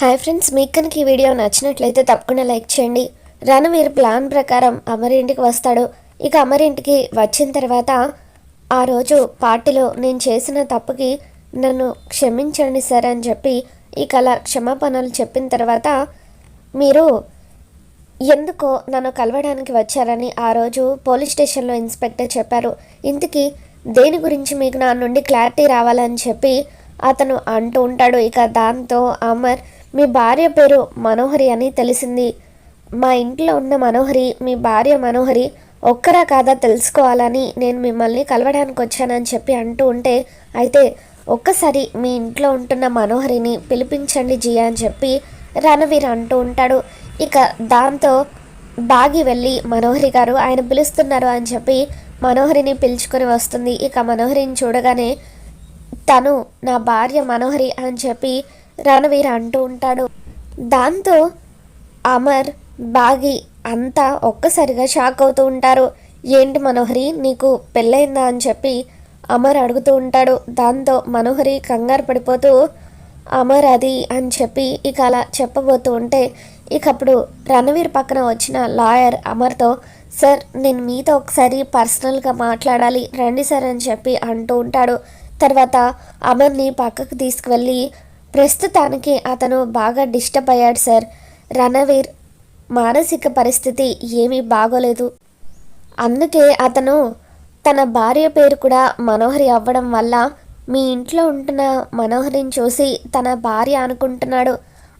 Hi friends మీకు కనుక ఈ వీడియో నచ్చినట్లయితే తప్పకుండా లైక్ చేయండి. రణవీర్ ప్లాన్ ప్రకారం అమరింటికి వస్తాడు. ఇక అమరింటికి వచ్చిన తర్వాత ఆ రోజు పార్టీలో నేను చేసిన తప్పుకి నన్ను క్షమించండి సార్ అని చెప్పి ఇక అలా క్షమాపణలు చెప్పిన తర్వాత మీరు ఎందుకో నన్ను కలవడానికి వచ్చారని ఆ రోజు పోలీస్ స్టేషన్లో ఇన్స్పెక్టర్ చెప్పారు. ఇంతకీ దేని గురించి మీకు నా నుండి క్లారిటీ రావాలని చెప్పి అతను అంటూ ఉంటాడు. ఇక దాంతో అమర్ మీ భార్య పేరు మనోహరి అని తెలిసింది. మా ఇంట్లో ఉన్న మనోహరి మీ భార్య మనోహరి ఒక్కరా కాదా తెలుసుకోవాలని నేను మిమ్మల్ని కలవడానికి వచ్చానని చెప్పి అంటూ ఉంటే అయితే ఒక్కసారి మీ ఇంట్లో ఉంటున్న మనోహరిని పిలిపించండి జియా అని చెప్పి రణవీర్ అంటూ ఉంటాడు. ఇక దాంతో బాగి వెళ్ళి మనోహరి గారు ఆయన పిలుస్తున్నారు అని చెప్పి మనోహరిని పిలుచుకొని వస్తుంది. ఇక మనోహరిని చూడగానే తను నా భార్య మనోహరి అని చెప్పి రణవీర్ అంటూ ఉంటాడు. దాంతో అమర్ బాగి అంతా ఒక్కసారిగా షాక్ అవుతూ ఉంటారు. ఏంటి మనోహరి నీకు పెళ్ళయిందా? అని చెప్పి అమర్ అడుగుతూ ఉంటాడు. దాంతో మనోహరి కంగారు పడిపోతూ అమర్ అది అని చెప్పి ఇక అలా చెప్పబోతూ ఉంటే ఇక అప్పుడు రణవీర్ పక్కన వచ్చిన లాయర్ అమర్తో సార్ నేను మీతో ఒకసారి పర్సనల్గా మాట్లాడాలి రండి సార్ అని చెప్పి అంటూ ఉంటాడు. తర్వాత అమర్ని పక్కకు తీసుకువెళ్ళి ప్రస్తుతానికి అతను బాగా డిస్టర్బ్ అయ్యాడు సార్. రణవీర్ మానసిక పరిస్థితి ఏమీ బాగోలేదు. అందుకే అతను తన భార్య పేరు కూడా మనోహరి అవ్వడం వల్ల మీ ఇంట్లో ఉంటున్న మనోహరిని చూసి తన భార్య అనుకుంటున్నాడు.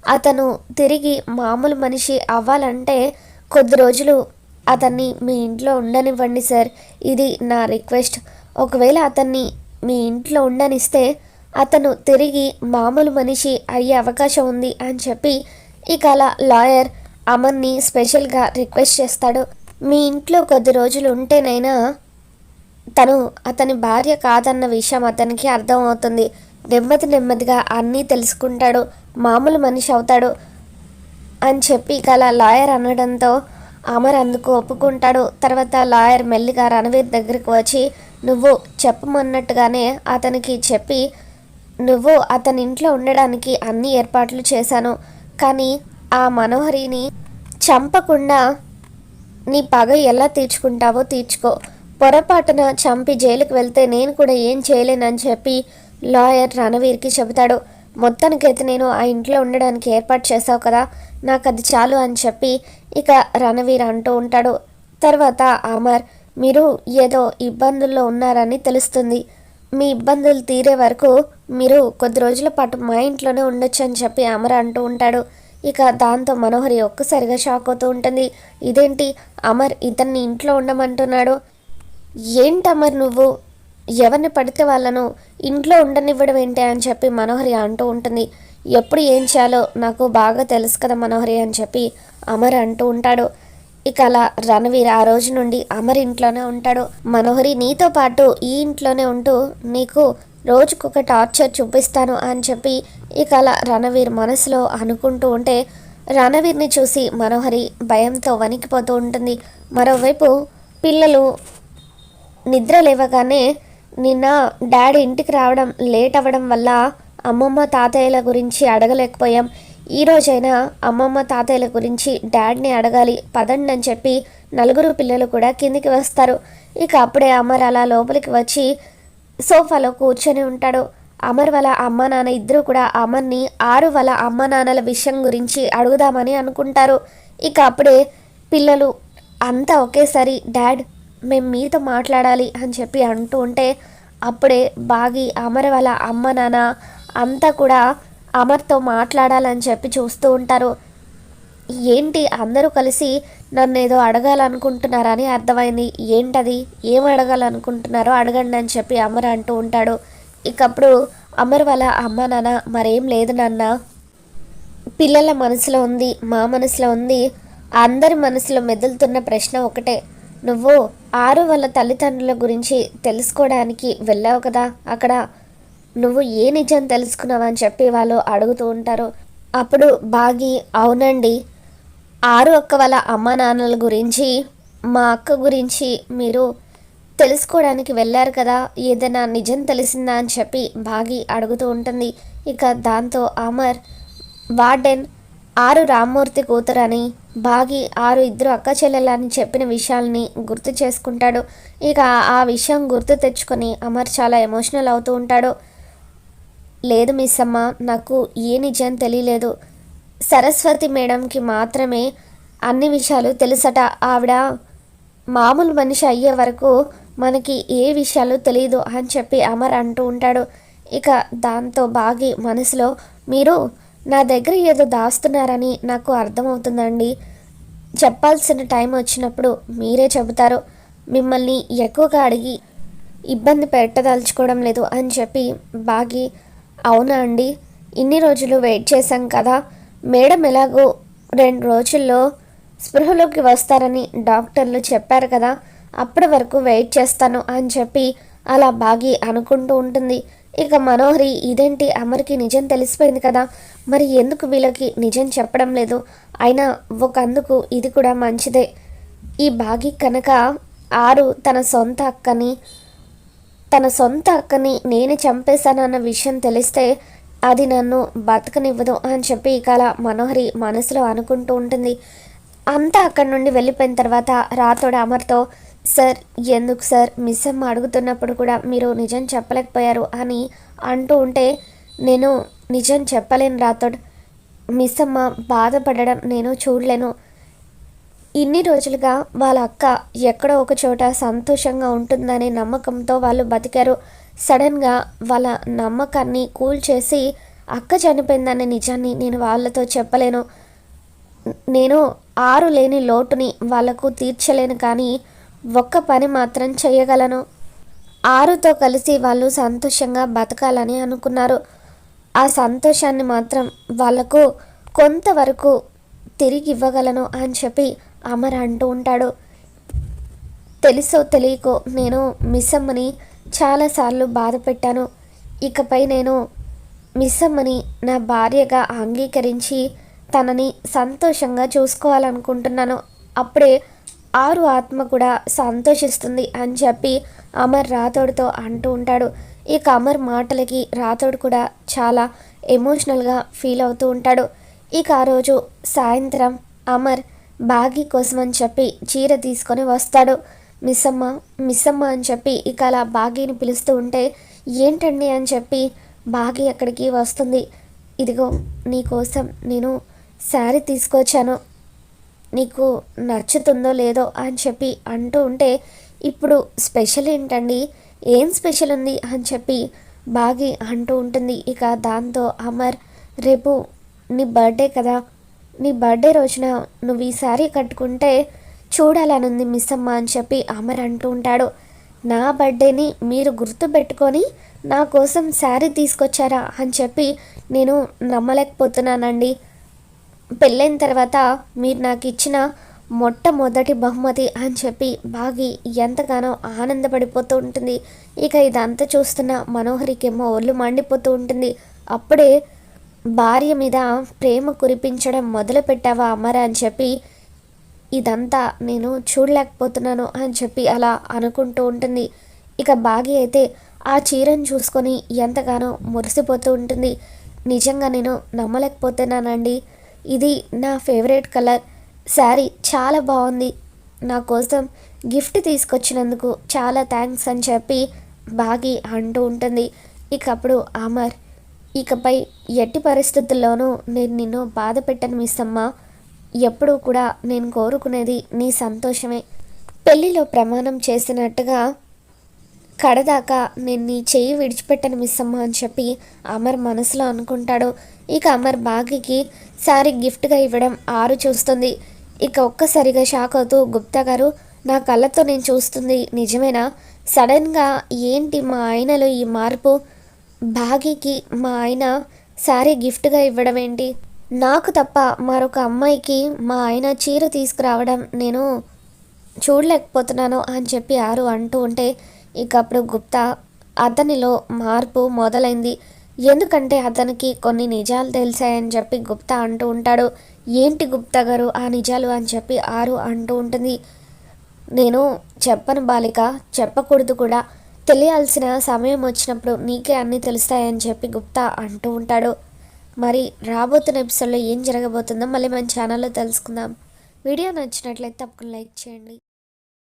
అతను తిరిగి మామూలు మనిషి అవ్వాలంటే కొద్ది రోజులు అతన్ని మీ ఇంట్లో ఉండనివ్వండి సార్. ఇది నా రిక్వెస్ట్. ఒకవేళ అతన్ని మీ ఇంట్లో ఉండనిస్తే అతను తిరిగి మామూలు మనిషి అయ్యే అవకాశం ఉంది అని చెప్పి ఇక అలా లాయర్ అమర్ని స్పెషల్గా రిక్వెస్ట్ చేస్తాడు. మీ ఇంట్లో కొద్ది రోజులు ఉంటేనైనా తను అతని భార్య కాదన్న విషయం అతనికి అర్థమవుతుంది నెమ్మది నెమ్మదిగా అన్నీ తెలుసుకుంటాడు. మామూలు మనిషి అవుతాడు అని చెప్పి ఇక అలా లాయర్ అనడంతో అమర్ అందుకు ఒప్పుకుంటాడు. తర్వాత లాయర్ మెల్లిగా రణవీర్ దగ్గరికి వచ్చి నువ్వు చెప్పమన్నట్టుగానే అతనికి చెప్పి నువ్వు అతని ఇంట్లో ఉండడానికి అన్ని ఏర్పాట్లు చేశాను. కానీ ఆ మనోహరిని చంపకుండా నీ పగ ఎలా తీర్చుకుంటావో తీర్చుకో. పొరపాటున చంపి జైలుకి వెళ్తే నేను కూడా ఏం చేయలేనని చెప్పి లాయర్ రణవీర్కి చెబుతాడు. మొత్తానికైతే నేను ఆ ఇంట్లో ఉండడానికి ఏర్పాటు చేశావు కదా నాకు అది చాలు అని చెప్పి ఇక రణవీర్ అంటూ ఉంటాడు. తర్వాత అమర్ మీరు ఏదో ఇబ్బందుల్లో ఉన్నారని తెలుస్తుంది. మీ ఇబ్బందులు తీరే వరకు మీరు కొద్ది రోజుల పాటు మా ఇంట్లోనే ఉండొచ్చు అని చెప్పి అమర్ అంటూ ఉంటాడు. ఇక దాంతో మనోహరి ఒక్కసారిగా షాక్ అవుతూ ఉంటుంది. ఇదేంటి? అమర్ ఇతన్ని ఇంట్లో ఉండమంటున్నాడు. ఏంటి అమర్ నువ్వు? ఎవరిని పడితే వాళ్ళను ఇంట్లో ఉండనివ్వడం ఏంటి అని చెప్పి మనోహరి అంటూ ఉంటుంది. ఎప్పుడు ఏం చేయాలో నాకు బాగా తెలుసు కదా మనోహరి అని చెప్పి అమర్ అంటూ ఉంటాడు. ఇక అలా రణవీర్ ఆ రోజు నుండి అమర్ ఇంట్లోనే ఉంటాడు. మనోహరి నీతో పాటు ఈ ఇంట్లోనే ఉంటూ నీకు రోజుకొక టార్చర్ చూపిస్తాను అని చెప్పి ఇక అలా రణవీర్ మనసులో అనుకుంటూ ఉంటే రణవీర్ని చూసి మనోహరి భయంతో వణికిపోతూ ఉంటుంది. మరోవైపు పిల్లలు నిద్ర లేవగానే నిన్న డాడీ ఇంటికి రావడం లేట్ అవ్వడం వల్ల అమ్మమ్మ తాతయ్యల గురించి అడగలేకపోయాం. ఈ రోజైనా అమ్మమ్మ తాతయ్యల గురించి డాడ్ని అడగాలి పదండి అని చెప్పి నలుగురు పిల్లలు కూడా కిందికి వస్తారు. ఇక అప్పుడే అమర్ అలా లోపలికి వచ్చి సోఫాలో కూర్చొని ఉంటాడు. అమర్ వాళ్ళ అమ్మ నాన్న ఇద్దరు కూడా అమర్ని ఆరు వాళ్ళ అమ్మ నాన్నల విషయం గురించి అడుగుదామని అనుకుంటారు. ఇక అప్పుడే పిల్లలు అంతా ఒకేసారి డాడ్ మేము మీతో మాట్లాడాలి అని చెప్పి అంటూ ఉంటే అప్పుడే బాగి అమర్ వాళ్ళ అమ్మ నాన్న అంతా కూడా అమర్తో మాట్లాడాలని చెప్పి చూస్తూ ఉంటారు. ఏంటి అందరూ కలిసి నన్ను ఏదో అడగాలనుకుంటున్నారని అర్థమైంది. ఏంటది? ఏం అడగాలనుకుంటున్నారో అడగండి అని చెప్పి అమర్ అంటూ ఉంటాడు. ఇకప్పుడు అమర్ వాళ్ళ అమ్మ నాన్న మరేం లేదు నాన్న. పిల్లల మనసులో ఉంది మా మనసులో ఉంది అందరి మనసులో మెదులుతున్న ప్రశ్న ఒకటే. నువ్వు ఆరు వాళ్ళ తల్లిదండ్రుల గురించి తెలుసుకోవడానికి వెళ్ళావు కదా? అక్కడ నువ్వు ఏ నిజం తెలుసుకున్నావని చెప్పి వాళ్ళు అడుగుతూ ఉంటారు. అప్పుడు బాగి అవునండి. ఆరు అక్క వాళ్ళ అమ్మ నాన్నల గురించి మా అక్క గురించి మీరు తెలుసుకోవడానికి వెళ్ళారు కదా ఏదైనా నిజం తెలిసిందా అని చెప్పి బాగి అడుగుతూ ఉంటుంది. ఇక దాంతో అమర్ వార్డెన్ ఆరు రామ్మూర్తి కూతురని బాగి ఆరు ఇద్దరు అక్క చెల్లెలని చెప్పిన విషయాల్ని గుర్తు చేసుకుంటాడు. ఇక ఆ విషయం గుర్తు తెచ్చుకొని అమర్ చాలా ఎమోషనల్ అవుతూ ఉంటాడు. లేదు మిస్ అమ్మ నాకు ఏ నిజం తెలియలేదు. సరస్వతి మేడంకి మాత్రమే అన్ని విషయాలు తెలుసట. ఆవిడ మామూలు మనిషి అయ్యే వరకు మనకి ఏ విషయాలు తెలియదు అని చెప్పి అమర్ అంటూ ఉంటాడు. ఇక దాంతో బాగి మనసులో మీరు నా దగ్గర ఏదో దాస్తున్నారని నాకు అర్థమవుతుందండి. చెప్పాల్సిన టైం వచ్చినప్పుడు మీరే చెబుతారు. మిమ్మల్ని ఎక్కువగా అడిగి ఇబ్బంది పెట్టదలుచుకోవడం లేదు అని చెప్పి బాగి అవునా అండి? ఇన్ని రోజులు వెయిట్ చేశాం కదా. మేడం ఎలాగో రెండు రోజుల్లో స్పృహలోకి వస్తారని డాక్టర్లు చెప్పారు కదా. అప్పటి వరకు వెయిట్ చేస్తాను అని చెప్పి అలా బాగి అనుకుంటూ ఉంటుంది. ఇక మనోహరి ఇదేంటి అమర్కి నిజం తెలిసిపోయింది కదా? మరి ఎందుకు వీళ్ళకి నిజం చెప్పడం లేదు? అయినా ఒక అందుకు ఇది కూడా మంచిదే. ఈ బాగి కనుక ఆరు తన సొంత అక్కని తన సొంత అక్కని నేను చంపేశానన్న విషయం తెలిస్తే అది నన్ను బతకనివ్వదు అని చెప్పి ఇక అలా మనోహరి మనసులో అనుకుంటూ ఉంటుంది. అంతా అక్కడి నుండి వెళ్ళిపోయిన తర్వాత రాతోడు అమర్తో సార్ ఎందుకు సార్? మిస్ అమ్మ అడుగుతున్నప్పుడు కూడా మీరు నిజం చెప్పలేకపోయారు అని అంటూ ఉంటే నేను నిజం చెప్పలేను రాతోడ్ మిస్ అమ్మ బాధపడడం నేను చూడలేను. ఇన్ని రోజులుగా వాళ్ళ అక్క ఎక్కడో ఒక చోట సంతోషంగా ఉంటుందనే నమ్మకంతో వాళ్ళు బతికారు. సడన్గా వాళ్ళ నమ్మకాన్ని కూల్ చేసి అక్క చనిపోయిందనే నిజాన్ని నేను వాళ్ళతో చెప్పలేను. నేను ఆరు లేని లోటుని వాళ్ళకు తీర్చలేను కానీ ఒక్క పని మాత్రం చేయగలను ఆరుతో కలిసి వాళ్ళు సంతోషంగా బతకాలని అనుకున్నారు. ఆ సంతోషాన్ని మాత్రం వాళ్ళకు కొంతవరకు తిరిగి ఇవ్వగలను అని చెప్పి అమర్ అంటూ ఉంటాడు. తెలుసో తెలియకో నేను మిస్ అమ్మని చాలాసార్లు బాధ పెట్టాను. ఇకపై నేను మిస్ అమ్మని నా భార్యగా అంగీకరించి తనని సంతోషంగా చూసుకోవాలనుకుంటున్నాను. అప్పుడే ఆరు ఆత్మ కూడా సంతోషిస్తుంది అని చెప్పి అమర్ రాథోడ్తో అంటూ ఉంటాడు. ఇక అమర్ మాటలకి రాథోడ్ కూడా చాలా ఎమోషనల్గా ఫీల్ అవుతూ ఉంటాడు. ఇక ఆ రోజు సాయంత్రం అమర్ బాగి కోసం అని చెప్పి చీర తీసుకొని వస్తాడు. మిస్సమ్మ మిస్సమ్మ అని చెప్పి ఇక అలా బాగీని పిలుస్తూ ఉంటే ఏంటండి? అని చెప్పి బాగి అక్కడికి వస్తుంది. ఇదిగో నీకోసం నేను శారీ తీసుకొచ్చాను. నీకు నచ్చుతుందో లేదో? అని చెప్పి అంటూ ఉంటే ఇప్పుడు స్పెషల్ ఏంటండి? ఏం స్పెషల్ ఉంది? అని చెప్పి బాగి అంటూ ఉంటుంది. ఇక దాంతో అమర్ రేపు నీ బర్త్డే కదా. నీ బర్త్డే రోజున నువ్వు ఈ శారీ కట్టుకుంటే చూడాలనుంది మిస్ అమ్మ అని చెప్పి అమర్ అంటూ ఉంటాడు. నా బర్త్డేని మీరు గుర్తుపెట్టుకొని నా కోసం శారీ తీసుకొచ్చారా అని చెప్పి నేను నమ్మలేకపోతున్నానండి. పెళ్ళైన తర్వాత మీరు నాకు ఇచ్చిన మొట్టమొదటి బహుమతి అని చెప్పి బాగి ఎంతగానో ఆనందపడిపోతూ ఉంటుంది. ఇక ఇదంతా చూస్తున్న మనోహరికేమో ఒళ్ళు మండిపోతూ ఉంటుంది. అప్పుడే భార్య మీద ప్రేమ కురిపించడం మొదలు పెట్టావా అమర అని చెప్పి ఇదంతా నేను చూడలేకపోతున్నాను అని చెప్పి అలా అనుకుంటూ ఉంటుంది. ఇక బాగి అయితే ఆ చీరను చూసుకొని ఎంతగానో మురిసిపోతూ ఉంటుంది. నిజంగా నేను నమ్మలేకపోతున్నానండి. ఇది నా ఫేవరెట్ కలర్. శారీ చాలా బాగుంది. నా కోసం గిఫ్ట్ తీసుకొచ్చినందుకు చాలా థ్యాంక్స్ అని చెప్పి బాగి అంటూ ఉంటుంది. ఇకప్పుడు అమర్ ఇకపై ఎట్టి పరిస్థితుల్లోనూ నేను నిన్ను బాధ పెట్టను మిస్ అమ్మ ఎప్పుడూ కూడా నేను కోరుకునేది నీ సంతోషమే. పెళ్ళిలో ప్రమాణం చేసినట్టుగా కడదాకా నేను నీ చెయ్యి విడిచిపెట్టను మిస్ అని చెప్పి అమర్ మనసులో అనుకుంటాడు. ఇక అమర్ బాగికి సారీ గిఫ్ట్గా ఇవ్వడం ఆరు చూస్తుంది. ఇక ఒక్కసారిగా షాక్ అవుతూ గుప్తా గారు నా కళ్ళతో నేను చూస్తుంది. నిజమేనా? సడన్గా ఏంటి మా ఆయనలో ఈ మార్పు? భాగ్యకి మా ఆయన శారీ గిఫ్ట్గా ఇవ్వడం ఏంటి నాకు తప్ప మరొక అమ్మాయికి మా ఆయన చీర తీసుకురావడం నేను చూడలేకపోతున్నాను అని చెప్పి ఆరు అంటూ ఉంటే ఇక అప్పుడు గుప్తా అతనిలో మార్పు మొదలైంది. ఎందుకంటే అతనికి కొన్ని నిజాలు తెలిసాయని చెప్పి గుప్తా అంటూ ఉంటాడు. ఏంటి గుప్తా గారు ఆ నిజాలు అని చెప్పి ఆరు అంటూ ఉంటుంది. నేను చెప్పను బాలిక చెప్పకూడదు కూడా. తెలియాల్సిన సమయం వచ్చినప్పుడు నీకే అన్నీ తెలుస్తాయని చెప్పి గుప్తా అంటూ ఉంటాడు. మరి రాబోతున్న ఎపిసోడ్లో ఏం జరగబోతుందో మళ్ళీ మన ఛానల్లో తెలుసుకుందాం. వీడియో నచ్చినట్లయితే తప్పకుండా లైక్ చేయండి.